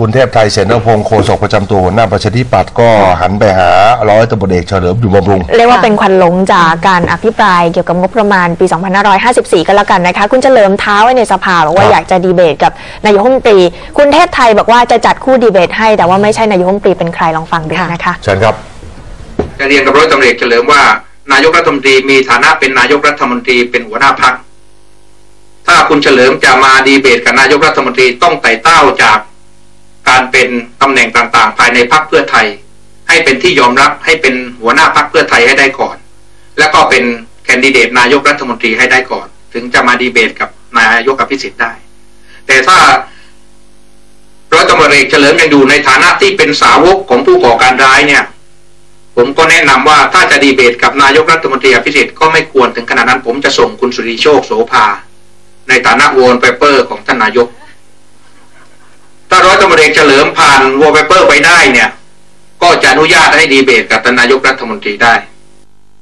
คุณเทพไทยเสนพงศ์โฆษกประจำตัวหัวหน้าประชาธิปัตย์ก็หันไปหาร้อยตำรวจเอกเฉลิมอยู่บำรุง เรียกว่าเป็นควันหลงจากการอภิปรายเกี่ยวกับงบประมาณปี 2554 ก็แล้วกันนะคะ คุณเฉลิมเท้าไว้ในสภาบอกว่าครับอยากจะดีเบตกับนายกรัฐมนตรี คุณเทพไทยบอกว่าจะจัดคู่ดีเบตให้ แต่ว่าไม่ใช่นายกรัฐมนตรีเป็นใครลองฟังดูนะคะเชิญครับจะเรียนกับร้อยตำรวจเอกเฉลิมว่านายกรัฐมนตรีมีฐานะเป็นนายกรัฐมนตรีเป็นหัวหน้าพักถ้าคุณเฉลิมจะมาดีเบตกับนายกรัฐมนตรีต้องไต่เต้าจาก การเป็นตำแหน่งต่างๆ ภายในพักเพื่อไทย ให้เป็นที่ยอมรับให้เป็นหัวหน้าพักเพื่อไทยให้ได้ก่อน แล้วก็เป็นแคนดิเดตนายกรัฐมนตรีให้ได้ก่อน ถึงจะมาดีเบตกับนายกอภิสิทธิ์ได้ แต่ถ้าร้อยตำรวจเอกเฉลิมยังอยู่ในฐานะที่เป็นสาวกของผู้ก่อการร้ายเนี่ย ผมก็แนะนำว่าถ้าจะดีเบตกับนายกรัฐมนตรีอภิสิทธิ์ก็ไม่ควรถึงขนาดนั้น ผมจะส่งคุณสุริโชคโสภาในฐานะวอลเปเปอร์ของท่านนายก ถ้าร้อยตำรวจเอกเฉลิมผ่านวอลเปเปอร์ไปได้เนี่ย ก็จะอนุญาตให้ดีเบตกับนายกรัฐมนตรีได้